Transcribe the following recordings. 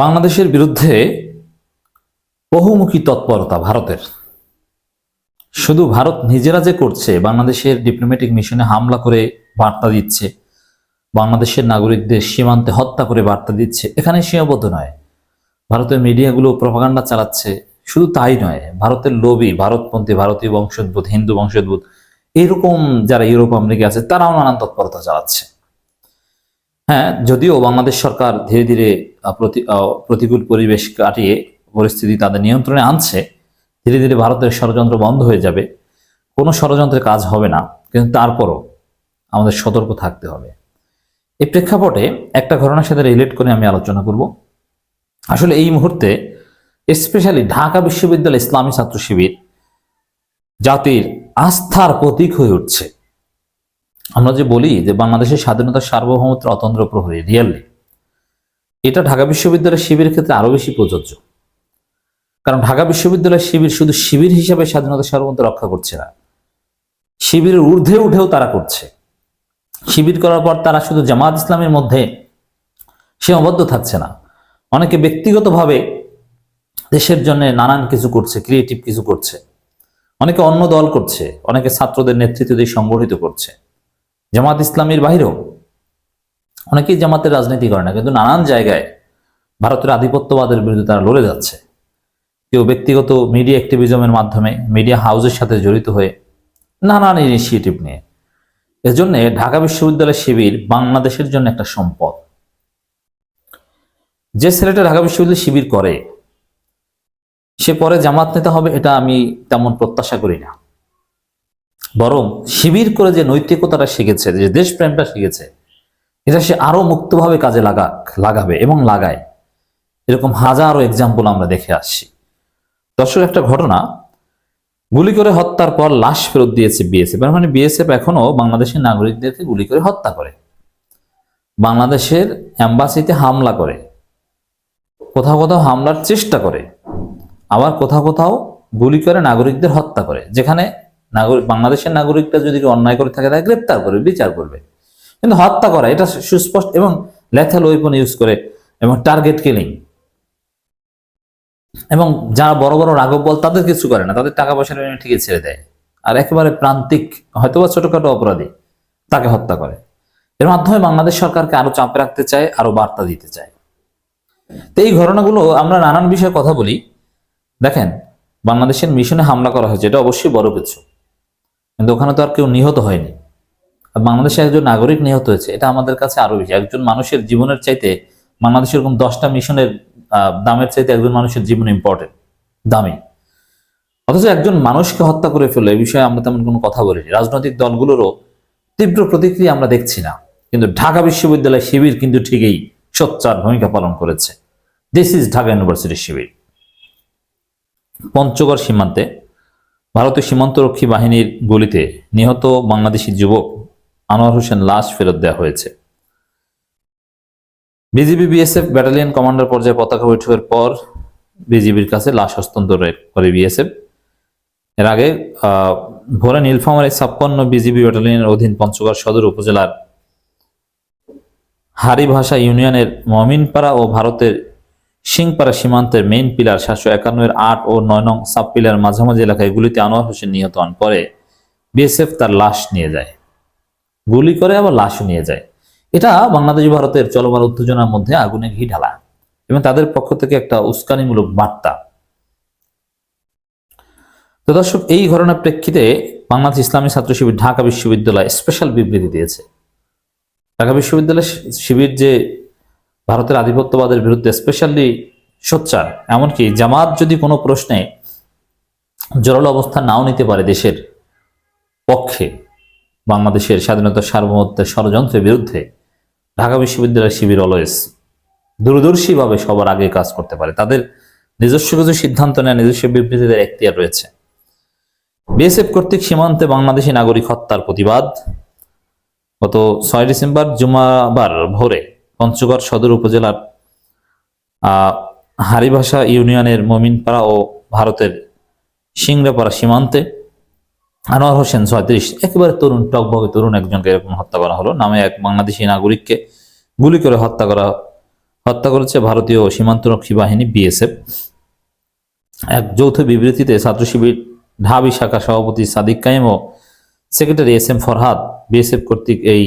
বাংলাদেশের বিরুদ্ধে বহুমুখী তৎপরতা ভারতের। শুধু ভারত নিজেরা যে করছে, বাংলাদেশের ডিপ্লোম্যাটিক মিশনে হামলা করে বার্তা দিচ্ছে, বাংলাদেশের নাগরিকদের সীমান্তে হত্যা করে বার্তা দিচ্ছে, এখানে সীমাবদ্ধ নয়। ভারতের মিডিয়াগুলো প্রপাগান্ডা চালাচ্ছে, শুধু তাই নয়, ভারতের লোভী ভারতপন্থী, ভারতীয় বংশোদ্ভূত, হিন্দু বংশোদ্ভূত, এরকম যারা ইউরোপ, আমেরিকা আছে, তারাও নানান তৎপরতা চালাচ্ছে। হ্যাঁ যদিও বাংলাদেশ সরকার ধীরে ধীরে প্রতিকূল পরিবেশ কাটিয়ে পরিস্থিতি তাদের নিয়ন্ত্রণে আনছে, ধীরে ধীরে ভারতের ষড়যন্ত্র বন্ধ হয়ে যাবে। কোনো ষড়যন্ত্রের কাজ হবে না, কিন্তু তারপরও আমাদের সতর্ক থাকতে হবে। এই প্রেক্ষাপটে একটা ঘটনার সাথে রিলেট করে আমি আলোচনা করব। আসলে এই মুহূর্তে স্পেশালি ঢাকা বিশ্ববিদ্যালয় ইসলামী ছাত্র শিবির জাতির আস্থার প্রতীক হয়ে উঠছে। আমরা যে বলি যে বাংলাদেশের স্বাধীনতা সার্বভৌমত্ব অতন্ত্র প্রহরী, রিয়েলি। এটা ঢাকা বিশ্ববিদ্যালয়ের শিবিরের ক্ষেত্রে আরও বেশি প্রযোজ্য। কারণ ঢাকা বিশ্ববিদ্যালয়ের শিবির শুধু শিবির হিসাবে স্বাধীনতা সার্বভৌমত্ব রক্ষা করছে না। শিবিরের ঊর্ধ্বে উঠেও তারা করছে। শিবির করার পর তারা শুধু জামাত ইসলামের মধ্যে সীমাবদ্ধ থাকছে না। অনেকে ব্যক্তিগতভাবে দেশের জন্য নানান কিছু করছে ক্রিয়েটিভ কিছু করছে। অনেকে অন্য দল করছে, অনেকে ছাত্রদের নেতৃত্ব দিয়ে সংগঠিত করছে। জামাত ইসলামের বাহিরেও অনেকেই জামাতের রাজনীতি করে না, কিন্তু নানান জায়গায় ভারতের আধিপত্যবাদের বিরুদ্ধে তারা লড়ে যাচ্ছে। কেউ ব্যক্তিগত মিডিয়া অ্যাক্টিভিজমের মাধ্যমে মিডিয়া হাউসের সাথে জড়িত হয়ে নানান ইনিশিয়েটিভ নিয়ে। এজন্য ঢাকা বিশ্ববিদ্যালয় শিবির বাংলাদেশের জন্য একটা সম্পদ। যে ছেলেটা ঢাকা বিশ্ববিদ্যালয় শিবির করে, সে পরে জামাত নেতা হবে, এটা আমি তেমন প্রত্যাশা করি না। বরং শিবির করে যে নৈতিকতাটা শিখেছে, যে দেশপ্রেমটা শিখেছে, এটা সে আরও মুক্তভাবে কাজে লাগা, লাগাবে এবং লাগায়। এরকম হাজারো এক্সাম্পল আমরা দেখে আসছি। দর্শক, একটা ঘটনা। গুলি করে হত্যার পর লাশ ফেরত দিয়েছে বিএসএফ মানে বিএসএফ এখনও বাংলাদেশের নাগরিকদেরকে গুলি করে হত্যা করে। বাংলাদেশের অ্যাম্বাসিতে হামলা করে। কোথাও কোথাও হামলার চেষ্টা করে। আবার কোথাও কোথাও গুলি করে নাগরিকদের হত্যা করে। যেখানে নাগরিক, বাংলাদেশের নাগরিকটা যদি অন্যায় করে থাকে, তাকে গ্রেপ্তার করবে, বিচার করবে। কিন্তু হত্যা করা, এটা সুস্পষ্ট এবং লেথাল ওয়েপন ইউজ করে এবং টার্গেট কিলিং এবং যারা বড় বড় রাঘব বল, তাদের কিছু করে না, তাদের টাকা পয়সা ঠিকই ছেড়ে দেয়। আর একেবারে প্রান্তিক, হয়তোবা ছোটখাটো অপরাধী, তাকে হত্যা করে। এর মাধ্যমে বাংলাদেশ সরকারকে আরও চাপে রাখতে চায়, আরও বার্তা দিতে চায়। তো এই ঘটনাগুলো আমরা নানান বিষয়ে কথা বলি। দেখেন, বাংলাদেশের মিশনে হামলা করা হয়েছে, এটা অবশ্যই বড় কিছু। কিন্তু ওখানে তো আর কেউ নিহত হয়নি। আর বাংলাদেশে একজন নাগরিক নিহত হয়েছে, এটা আমাদের কাছে আরও বেশি। একজন মানুষের জীবনের চাইতে বাংলাদেশের এরকম দশটা মিশনের দামের চাইতে একজন মানুষের জীবন ইম্পর্টেন্ট দামি। অথচ একজন মানুষকে হত্যা করে ফেলল এই বিষয়ে আমরা তেমন কোনো কথা বলিনি। রাজনৈতিক দলগুলোরও তীব্র প্রতিক্রিয়া আমরা দেখছি না। কিন্তু ঢাকা বিশ্ববিদ্যালয় শিবির কিন্তু ঠিকই সোচ্চার ভূমিকা পালন করেছে। দিস ইজ ঢাকা ইউনিভার্সিটির শিবির পঞ্চগড় সীমান্তে ভারতীয় সীমান্তরক্ষী বাহিনীর গুলিতে নিহত বাংলাদেশি যুবক আনোয়ার হোসেন লাশ ফেরত দেওয়া হয়েছে। বিজিবি বিএসএফ ব্যাটালিয়ন কমান্ডার পর্যায়ে পতাকা বৈঠকের পর বিজিবির কাছে লাশ হস্তান্তর করে বিএসএফ। এর আগে ভোরে নীলফামারী ছাপ্পান্ন বিজিবি ব্যাটালিয়নের অধীন পঞ্চগড় সদর উপজেলার হারি ভাষা ইউনিয়নের মমিনপাড়া ও ভারতের সিংপাড়া সীমান্তের মেইন পিলার সাতশো একান্ন এর আট ও নয় নং সাব পিলার মাঝামাঝি এলাকায় গুলিতে আনোয়ার হোসেন নিহত হন। পরে বিএসএফ তার লাশ নিয়ে যায়। গুলি করে আবার লাশও নিয়ে যায়। এটা বাংলাদেশ ভারতের চলমান উত্তেজনার মধ্যে আগুনে ঘি ঢালা এবং তাদের পক্ষ থেকে একটা উস্কানিমূলক বার্তা। তো দর্শক, এই ঘটনার প্রেক্ষিতে বাংলাদেশ ইসলামী ছাত্র শিবির ঢাকা বিশ্ববিদ্যালয় স্পেশাল বিবৃতি দিয়েছে। ঢাকা বিশ্ববিদ্যালয় শিবির যে ভারতের আধিপত্যবাদের বিরুদ্ধে স্পেশালি সোচ্চার। এমনকি জামাত যদি কোনো প্রশ্নে জোরালো অবস্থা নাও নিতে পারে দেশের পক্ষে, বাংলাদেশের স্বাধীনতা সার্বভৌমত্বের ষড়যন্ত্রের বিরুদ্ধে, ঢাকা বিশ্ববিদ্যালয় শিবির অলওয়েজ দূরদর্শীভাবে সবার আগে কাজ করতে পারে। তাদের নিজস্ব কিছু সিদ্ধান্ত নেয় নিজস্ব বিবৃতিদের এখতিয়ার রয়েছে। বিএসএফ কর্তৃক সীমান্তে বাংলাদেশি নাগরিক হত্যার প্রতিবাদ। গত ছয় ডিসেম্বর জুমাবার ভোরে পঞ্চগড় সদর উপজেলার হারিভাষা ইউনিয়নের মমিনপাড়া ও ভারতের সিংড়াপাড়া সীমান্তে আনোয়ার হোসেন ছয়ত্রিশ, একেবারে তরুণ, টকবগে তরুণ একজনকে এরকম হত্যা করা হলো। নামে এক বাংলাদেশি নাগরিককে গুলি করে হত্যা করা, হত্যা করেছে ভারতীয় সীমান্তরক্ষী বাহিনী বিএসএফ। এক যৌথ বিবৃতিতে ছাত্র শিবির ঢাবি শাখা সভাপতি সাদিক কাইম ও secretary S M Farhad BSF কর্তৃক এই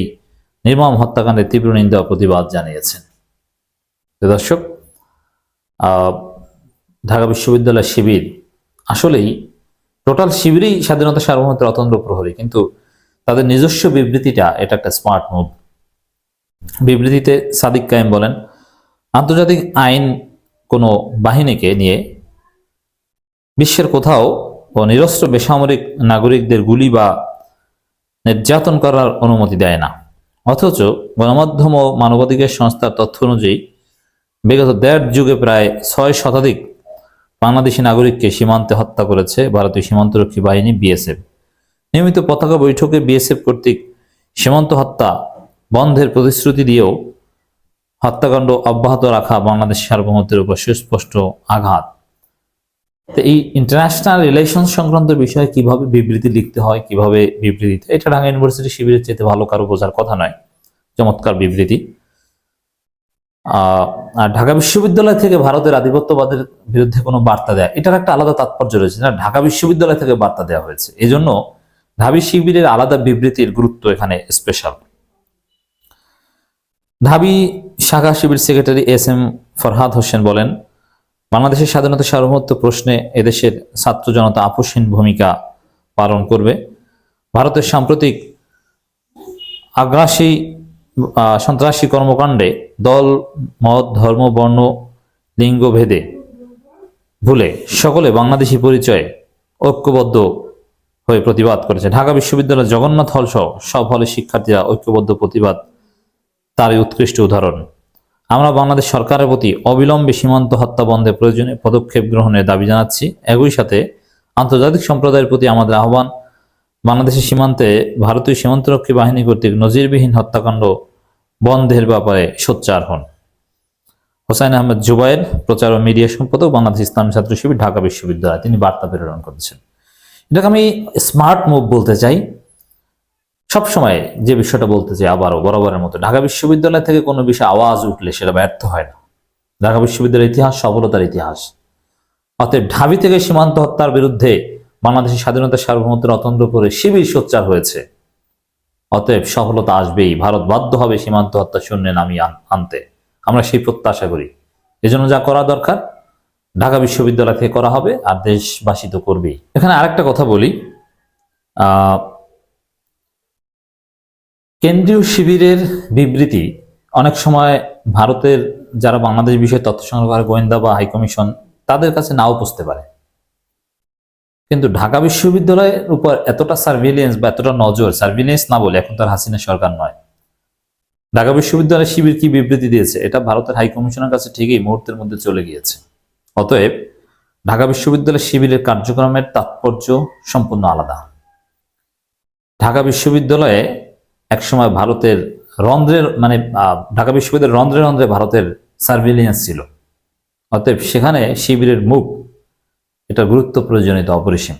নির্মম হত্যাকাণ্ডের তীব্র নিন্দা প্রতিবাদ জানিয়েছেন। দর্শক ঢাকা বিশ্ববিদ্যালয় শিবির আসলেই টোটাল শিবিরই স্বাধীনতা সার্বভৌমত্বের অতন্ত্র প্রহরী, কিন্তু তাদের নিজস্ব বিবৃতিটা এটা একটা স্মার্ট মুভ। বিবৃতিতে সাদিক কায়েম বলেন, আন্তর্জাতিক আইন কোনো বাহিনীকে নিয়ে বিশ্বের কোথাও নিরস্ত্র বেসামরিক নাগরিকদের গুলি বা নির্যাতন করার অনুমতি দেয় না। অথচ গণমাধ্যম ও মানবাধিকার সংস্থার তথ্য অনুযায়ী, বিগত দেড় যুগে প্রায় ছয় শতাধিক বাংলাদেশি নাগরিককে সীমান্তে হত্যা করেছে ভারতীয় সীমান্তরক্ষী বাহিনী বিএসএফ। নিয়মিত পতাকা বৈঠকে বিএসএফ কর্তৃক সীমান্ত হত্যা বন্ধের প্রতিশ্রুতি দিয়েও হত্যাকাণ্ড অব্যাহত রাখা বাংলাদেশ সার্বভৌমত্বের উপর সুস্পষ্ট আঘাত। তো এই ইন্টারন্যাশনাল রিলেশন সংক্রান্ত বিষয়ে কীভাবে বিবৃতি লিখতে হয়, কীভাবে বিবৃতি এটা ঢাকা ইউনিভার্সিটি শিবিরের চেয়ে ভালো কারও বোঝার কথা নয়। চমৎকার বিবৃতি। আর ঢাকা বিশ্ববিদ্যালয় থেকে ভারতের আধিপত্যবাদের বিরুদ্ধে কোনো বার্তা দেয়, এটার একটা আলাদা তাৎপর্য রয়েছে। না, ঢাকা বিশ্ববিদ্যালয় থেকে বার্তা দেওয়া হয়েছে। এই জন্য ঢাবি শিবিরের আলাদা বিবৃতির গুরুত্ব এখানে স্পেশাল ঢাবি শাখা Shibir secretary S M Farhad Hossain বলেন বাংলাদেশের স্বাধীনতা সার্বভৌমত্ব প্রশ্নে এদেশের ছাত্র জনতা আপোষহীন ভূমিকা পালন করবে। ভারতের সাম্প্রতিক আগ্রাসী সন্ত্রাসী কর্মকাণ্ডে দল, মত, ধর্ম, বর্ণ, লিঙ্গ ভেদে ভুলে সকলে বাংলাদেশি পরিচয়ে ঐক্যবদ্ধ হয়ে প্রতিবাদ করেছে। ঢাকা বিশ্ববিদ্যালয়ের জগন্নাথ হল সহ সব হলের শিক্ষার্থীরা ঐক্যবদ্ধ প্রতিবাদ, তারই উৎকৃষ্ট উদাহরণ। আমরা বাংলাদেশ সরকারের প্রতি অবিলম্বে সীমান্ত হত্যা বন্ধে প্রয়োজনীয় পদক্ষেপ গ্রহণের দাবি জানাচ্ছি। একই সাথে আন্তর্জাতিক সম্প্রদায়ের প্রতি আমাদের আহ্বান, বাংলাদেশের সীমান্তে ভারতীয় সীমান্তরক্ষী বাহিনী কর্তৃক নজিরবিহীন হত্যাকাণ্ড বন্ধের ব্যাপারে সোচ্চার হন। হোসাইন আহমেদ জুবাইর, প্রচার ও মিডিয়া সম্পাদক, বাংলাদেশ ইসলামী ছাত্র শিবির, ঢাকা বিশ্ববিদ্যালয়। তিনি বার্তা প্রেরণ করেছেন। এটাকে আমি স্মার্ট মুভ বলতে চাই। সবসময় যে বিষয়টা বলতে চাই আবারও বরাবরের মতো, ঢাকা বিশ্ববিদ্যালয় থেকে কোনো বিষয়ে আওয়াজ উঠলে সেটা ব্যর্থ হয় না। ঢাকা বিশ্ববিদ্যালয়ের ইতিহাস, সফলতার ইতিহাস। অতএব ঢাবি থেকে সীমান্ত হত্যার বিরুদ্ধে বাংলাদেশের স্বাধীনতা সার্বভৌমত্বের অতন্ত্র করে শিবির সোচ্চার হয়েছে। অতএব সফলতা আসবেই, ভারত বাধ্য হবে সীমান্ত হত্যা শূন্যে নামিয়ে আন- আনতে। আমরা সেই প্রত্যাশা করি। এজন্য যা করা দরকার, ঢাকা বিশ্ববিদ্যালয় থেকে করা হবে আর দেশবাসী তো করবেই। এখানে আরেকটা কথা বলি। আহ কেন্দ্রীয় শিবিরের বিবৃতি, অনেক সময় ভারতের যারা বাংলাদেশ বিষয়ে তথ্য সংগ্রহ করে গোয়েন্দা বা হাইকমিশন তাদের কাছে নাও বুঝতে পারে। কিন্তু ঢাকা বিশ্ববিদ্যালয়ের উপর এতটা সার্ভিলিয়েন্স বা এতটা নজর সার্ভিলিয়েন্স না বলে এখন তার হাসিনা সরকার নয়। ঢাকা বিশ্ববিদ্যালয় শিবির কি বিবৃতি দিয়েছে, এটা ভারতের হাইকমিশনের কাছে ঠিকই মুহূর্তের মধ্যে চলে গিয়েছে। অতএব, ঢাকা বিশ্ববিদ্যালয় শিবিরের কার্যক্রমের তাৎপর্য সম্পূর্ণ আলাদা। ঢাকা বিশ্ববিদ্যালয়ে একসময় ভারতের রন্ধ্রের মানে ঢাকা বিশ্ববিদ্যালয়ের রন্ধ্রে রন্ধ্রে ভারতের সার্ভিলিয়েন্স ছিল। অতএব সেখানে শিবিরের মুখ এটা গুরুত্ব প্রয়োজনীয়তা অপরিসীম।